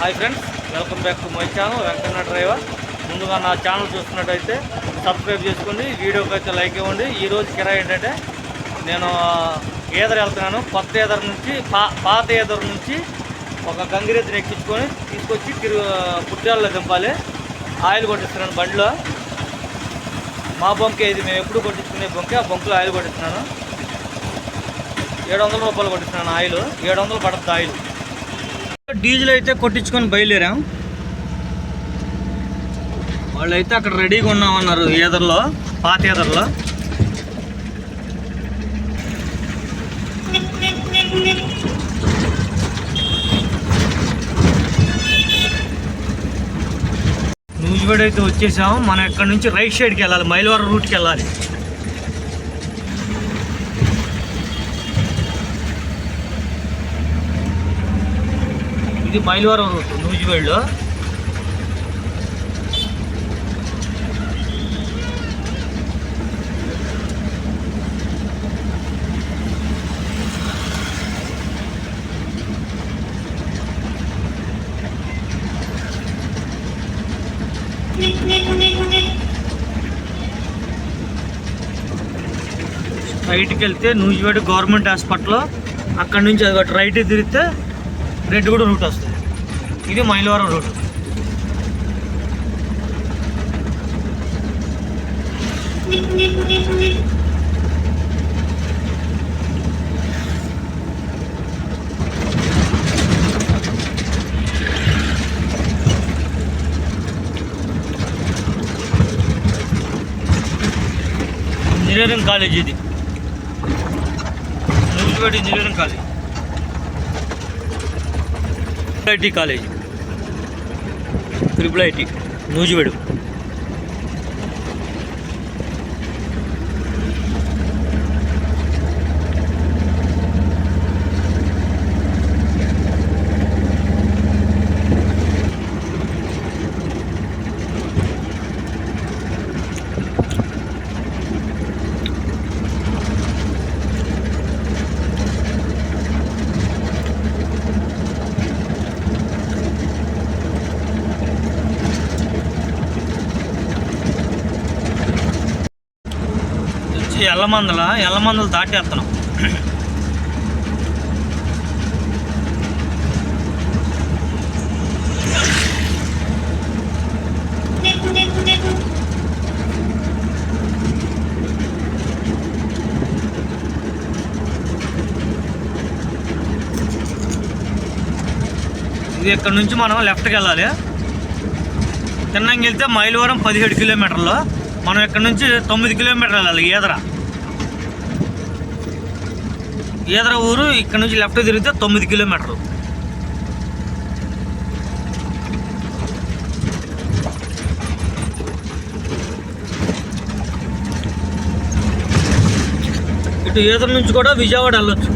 Hi friends welcome back to my channel Venkanna driver ముందుగా నా channel చూస్తున్నట్టయితే subscribe చేసుకోండి వీడియోకి అయితే లైక్ ఇవ్వండి. ఈరోజు కిరాయి ఏంటంటే నేను ఈదర వెళ్తున్నాను కొత్త ఈదర నుంచి పా పాత ఈదర నుంచి ఒక గంగిరెద్దుని ఎక్కించుకొని తీసుకొచ్చి తిరుగు పుట్టాలలో దింపాలి. ఆయిల్ కొట్టిస్తున్నాను బండిలో. మా బొంకే ఇది మేము ఎప్పుడు కొట్టించుకునే బొంకే ఆ బొంకులో ఆయిల్ కొట్టిస్తున్నాను. ఏడు వందల రూపాయలు కొట్టిస్తున్నాను ఆయిల్. ఏడు వందలు పడుతుంది ఆయిల్. డీజిల్ అయితే కొట్టించుకొని బయలుదేరాం. వాళ్ళు అయితే అక్కడ రెడీగా ఉన్నామన్నారు ఈదర్లో పాత ఈదర్లో నూజివేడ్ అయితే వచ్చేసాము మనం ఇక్కడ నుంచి రైట్ సైడ్కి వెళ్ళాలి మైలవరం రూట్కి వెళ్ళాలి. ఇది మైలవరం రూట్ నూజివేడ్లో రైట్కి వెళ్తే నూజివేడ్ గవర్నమెంట్ హాస్పిటల్. అక్కడ నుంచి అది ఒకటి రైట్ తిరిగితే రెడ్డిగూడ రూట్ వస్తుంది. ఇది మైలవరం రూట్ ఇంజనీరింగ్ కాలేజ్ ఇది Nuzvid engineering college IT college triple IT Nuzvid వచ్చి ఎల్లమందల ఎల్లమందలు దాటేస్తున్నాం ఇది ఇక్కడ నుంచి మనం లెఫ్ట్కి వెళ్ళాలి తిన్నంగి వెళ్తే మైలవరం పదిహేడు కిలోమీటర్లు మనం ఇక్కడ నుంచి తొమ్మిది కిలోమీటర్లు వెళ్ళాలి ఈదర ఈదర ఊరు ఇక్కడ నుంచి లెఫ్ట్ తిరిగితే తొమ్మిది కిలోమీటర్లు. ఇటు ఈదర నుంచి కూడా విజయవాడ వెళ్ళొచ్చు.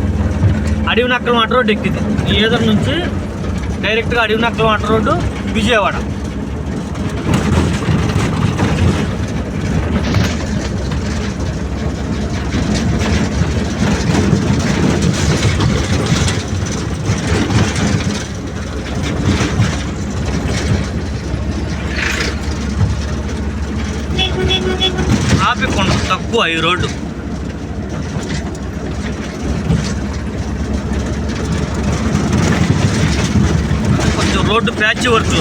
అడవి నక్కల మాట రోడ్డు ఎక్కింది ఈదర నుంచి డైరెక్ట్గా అడవి నక్కల మాట రోడ్డు విజయవాడ. ఉండదు తక్కువ ఈ రోడ్డు కొంచెం రోడ్డు ప్యాచ్ వర్క్.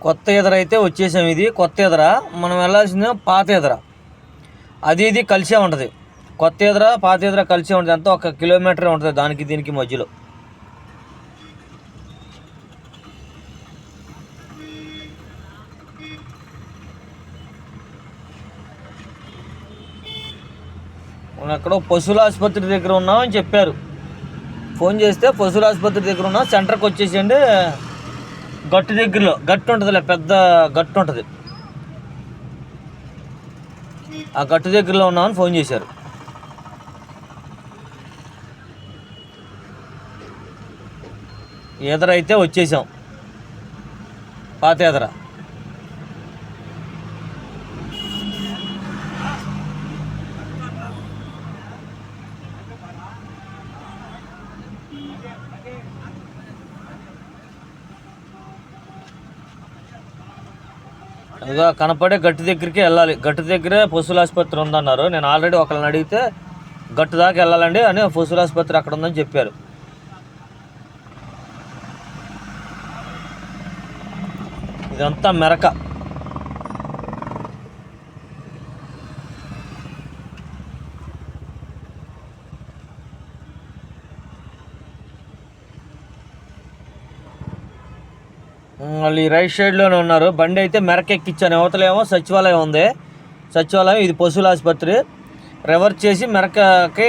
కొత్త ఎదర అయితే వచ్చేసాం ఇది. కొత్త ఎదర మనం వెళ్ళాల్సింది పాత ఎదర. అది ఇది కలిసే ఉంటుంది. కొత్త ఎదర పాత ఎదర కలిసే ఉంటుంది. అంతా ఒక కిలోమీటర్ ఉంటుంది దానికి దీనికి మధ్యలో. మనం ఎక్కడో పశువుల ఆసుపత్రి దగ్గర ఉన్నామని చెప్పారు. ఫోన్ చేస్తే పశువుల ఆసుపత్రి దగ్గర ఉన్నాం సెంటర్కి వచ్చేసేయండి. గట్టు దగ్గరలో గట్టు ఉంటుందిలే పెద్ద గట్టు ఉంటుంది. ఆ గట్టు దగ్గరలో ఉన్నామని ఫోన్ చేశారు. ఈదర అయితే వచ్చేసాం. పాత ఈదర. ఇదిగో కనపడే గట్టు దగ్గరికి వెళ్ళాలి. గట్టు దగ్గరే పశువుల ఆసుపత్రి ఉందన్నారు. నేను ఆల్రెడీ ఒకళ్ళని అడిగితే గట్టు దాకా వెళ్ళాలండి అని పశువుల ఆసుపత్రి అక్కడ ఉందని చెప్పారు. ఇదంతా మెరక. ఈ రైట్ సైడ్లోనే ఉన్నారు. బండి అయితే మెరకెక్కిచ్చాను. అవతలేమో సచివాలయం ఉంది. సచివాలయం ఇది పశువుల ఆసుపత్రి. రివర్స్ చేసి మెరకకి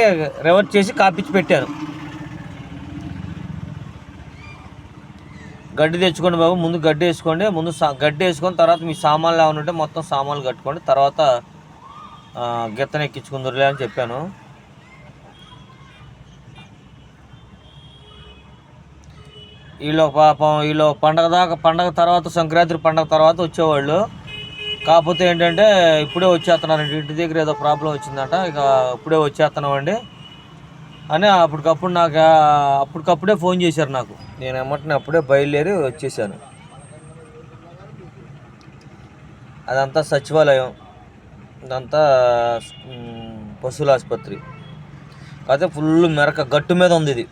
రివర్స్ చేసి కాపిచ్చి పెట్టారు. గడ్డి తెచ్చుకోండి బాబు. ముందు గడ్డి వేసుకోండి. ముందు సా గడ్డి వేసుకొని తర్వాత మీ సామాన్లు ఏమైనా ఉంటే మొత్తం సామాన్లు కట్టుకోండి. తర్వాత ఆ, ఎక్కించుకుందరులే అని చెప్పాను. వీళ్ళు పాపం వీళ్ళు పండగ దాకా పండగ తర్వాత సంక్రాంతి పండగ తర్వాత వచ్చేవాళ్ళు. కాకపోతే ఏంటంటే ఇప్పుడే వచ్చేస్తున్నారండి. ఇంటి దగ్గర ఏదో ప్రాబ్లం వచ్చిందంట. ఇక ఇప్పుడే వచ్చేస్తున్నామండి. అని అప్పటికప్పుడు నాకు అప్పటికప్పుడే ఫోన్ చేశారు నాకు. నేను ఏమంటున్నా అప్పుడే బయలుదేరి వచ్చేసాను. అదంతా సచివాలయం. ఇదంతా పశువుల ఆసుపత్రి. కాకపోతే ఫుల్ మెరక గట్టు మీద ఉంది ఇది.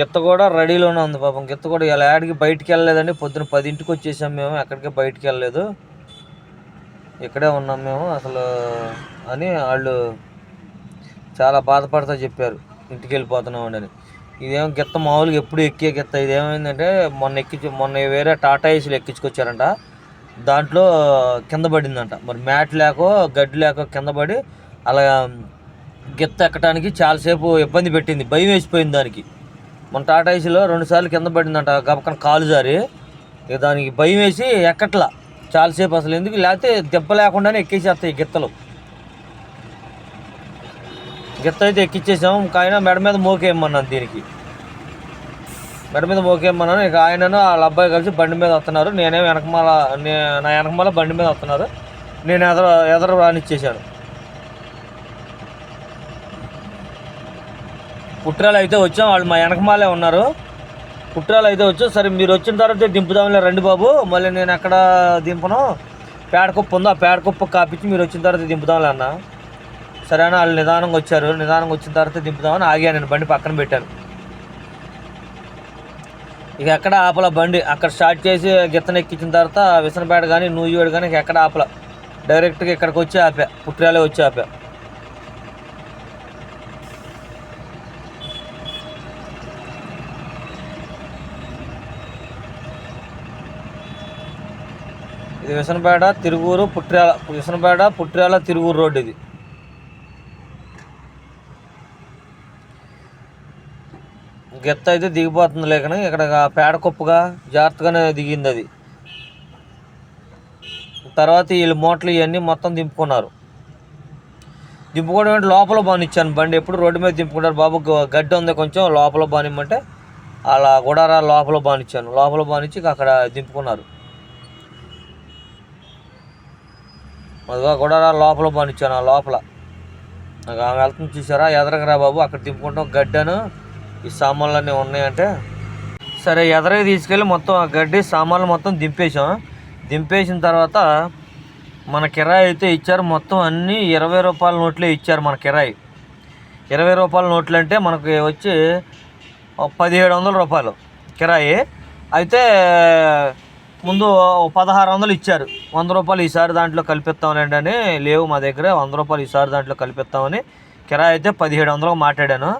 గిత్త కూడా రెడీలోనే ఉంది పాపం. గిత్త కూడా ఇలా యాడికి బయటికి వెళ్ళలేదండి. పొద్దున పదింటికి వచ్చేసాం మేము. ఎక్కడికి బయటికి వెళ్ళలేదు. ఇక్కడే ఉన్నాం మేము. అసలు అని వాళ్ళు చాలా బాధపడతా చెప్పారు. ఇంటికి వెళ్ళిపోతున్నాం అని. ఇదేమో గిత్త మామూలుగా ఎప్పుడు ఎక్కే గిత్త. ఇదేమైందంటే మొన్న ఎక్కించి మొన్న వేరే టాటా ఏసీలు ఎక్కించుకొచ్చారంట. దాంట్లో కింద పడిందంట. మరి మ్యాట్ లేకో గడ్డి లేకో కింద పడి అలా గిత్త ఎక్కడానికి చాలాసేపు ఇబ్బంది పెట్టింది. భయం వేసిపోయింది దానికి. మన టాటా ఏసీలో రెండు సార్లు కింద పడిందంట గబక్కన కాలు జారి. ఇక దానికి భయం వేసి ఎక్కట్లా. చాలాసేపు అసలు ఎందుకు? లేకపోతే దెబ్బ లేకుండానే ఎక్కేసేస్తాయి గిత్తలు. గిత్త అయితే ఎక్కిచ్చేసాం. ఇంకా ఆయన మెడ మీద మోకేయమన్నాను దీనికి. మెడ మీద మోకేయమన్నాను ఇక ఆయనను వాళ్ళ అబ్బాయి కలిసి బండి మీద వస్తున్నారు. నేనే వెనకమాల నే నా వెనకమాల బండి మీద వస్తున్నారు. నేను ఎదర ఎదర రానిచ్చేసాను పుట్రాలు అయితే వచ్చాం. వాళ్ళు మా వెనకమాలే ఉన్నారు. పుట్రాలు అయితే వచ్చాం సరే మీరు వచ్చిన తర్వాత దింపుదాంలే రండి బాబు. మళ్ళీ నేను ఎక్కడ దింపను? పేడకుప్ప ఉందో? ఆ పేడకుప్ప కాపించి మీరు వచ్చిన తర్వాత దింపుదాంలే అన్న. సరే అని వాళ్ళు నిదానంగా వచ్చారు. నిదానంగా వచ్చిన తర్వాత దింపుదామని ఆగాను. నేను బండి పక్కన పెట్టాను. ఇక ఎక్కడ ఆపల బండి? అక్కడ స్టార్ట్ చేసి గిత్తన ఎక్కించిన తర్వాత విసనపేట కానీ నూజివేడు కానీ ఇక ఎక్కడ ఆపల. డైరెక్ట్గా ఇక్కడికి వచ్చి ఆపా. పుట్రాలే వచ్చి ఆపా. ఇది విసనపేట తిరుగురు పుట్రాల విసనపేట పుట్రాల తిరుగురు రోడ్డు ఇది. గెత్త అయితే దిగిపోతుంది లేకని ఇక్కడ పేడ కుప్పగా జాగ్రత్తగానే దిగింది అది. తర్వాత వీళ్ళు మూటలు ఇవన్నీ మొత్తం దింపుకున్నారు. దింపుకోవడం అంటే లోపల బానిచ్చాను. బండి ఎప్పుడు రోడ్డు మీద దింపుకుంటారు. బాబు గడ్డి ఉంది కొంచెం లోపల బానిమ్మంటే అలా గుడారా లోపల బానిచ్చాను. లోపల బానిచ్చి అక్కడ దింపుకున్నారు. అదిగో గుడారా లోపల పనిచ్చాను ఆ లోపల. నాకు ఆమె వెళ్తుంది చూసారా? ఎదరగరా బాబు అక్కడ దింపుకుంటాం. గడ్డను ఈ సామాన్లన్నీ ఉన్నాయంటే. సరే ఎదరకి తీసుకెళ్ళి మొత్తం ఆ గడ్డి సామాన్లు మొత్తం దింపేసాం దింపేసిన తర్వాత మన కిరాయి అయితే ఇచ్చారు. మొత్తం అన్నీ ఇరవై రూపాయల నోట్లే ఇచ్చారు మన కిరాయి. ఇరవై రూపాయల నోట్లు అంటే మనకి వచ్చి పదిహేడు వందల రూపాయలు కిరాయి. అయితే ముందు పదహారు వందలు ఇచ్చారు. వంద రూపాయలు ఈసారి దాంట్లో కల్పిస్తామనండి అని లేవు మా దగ్గర. వంద రూపాయలు ఈసారి దాంట్లో కల్పిస్తామని కిరాయి అయితే పదిహేడు వందలకు మాట్లాడాను.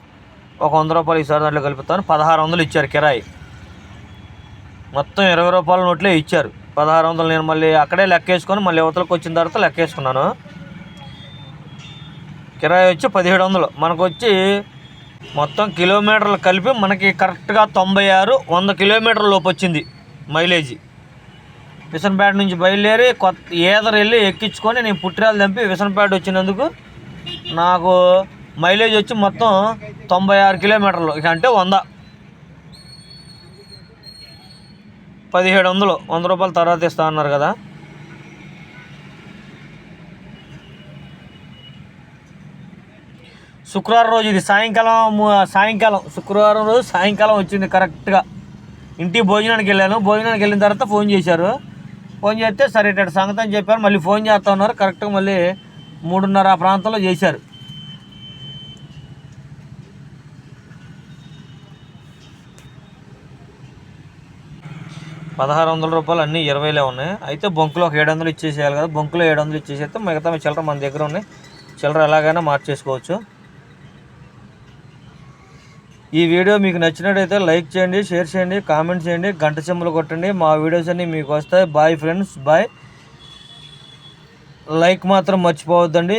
ఒక వంద రూపాయలు ఈసారి దాంట్లో కల్పిస్తామని పదహారు వందలు ఇచ్చారు కిరాయి. మొత్తం ఇరవై రూపాయల నోట్లే ఇచ్చారు. పదహారు వందలు నేను మళ్ళీ అక్కడే లెక్కేసుకొని మళ్ళీ యువతలకు వచ్చిన తర్వాత లెక్కేసుకున్నాను. కిరాయి వచ్చి పదిహేడు వందలు. మనకు వచ్చి మొత్తం కిలోమీటర్లు కలిపి మనకి కరెక్ట్గా తొంభై ఆరు వంద కిలోమీటర్ల లోపు వచ్చింది మైలేజీ. విసనపేట నుంచి బయలుదేరి కొత్త ఏదరు వెళ్ళి ఎక్కించుకొని నేను పుట్టిరాలు దంపి విసనపేట వచ్చినందుకు నాకు మైలేజ్ వచ్చి మొత్తం తొంభై ఆరు కిలోమీటర్లు. ఇక అంటే వంద. పదిహేడు వందలు. వంద రూపాయలు తర్వాత ఇస్తా అన్నారు కదా. శుక్రవారం రోజు ఇది సాయంకాలం సాయంకాలం. శుక్రవారం రోజు సాయంకాలం వచ్చింది కరెక్ట్గా ఇంటికి భోజనానికి వెళ్ళాను. భోజనానికి వెళ్ళిన తర్వాత ఫోన్ చేశారు. ఫోన్ చేస్తే సరే ఇటు సంగతి అని చెప్పారు. మళ్ళీ ఫోన్ చేస్తా ఉన్నారు. కరెక్ట్గా మళ్ళీ మూడున్నర ఆ ప్రాంతంలో చేశారు. పదహారు వందల రూపాయలు అన్నీ ఇరవైలే ఉన్నాయి. అయితే బొంకులో ఒక ఏడు వందలు ఇచ్చేసేయాలి కదా. బొంకులో ఏడు వందలు ఇచ్చేసేస్తే మిగతా చిల్లర మన దగ్గర ఉన్నాయి. చిల్లర ఎలాగైనా మార్చేసుకోవచ్చు. ఈ వీడియో మీకు నచ్చినట్టయితే లైక్ చేయండి షేర్ చేయండి కామెంట్ చేయండి గంట సింబల్ కొట్టండి. మా వీడియోస్ అన్నీ మీకు వస్తాయి. బాయ్ ఫ్రెండ్స్ బాయ్ లైక్ మాత్రం మర్చిపోవద్దండి.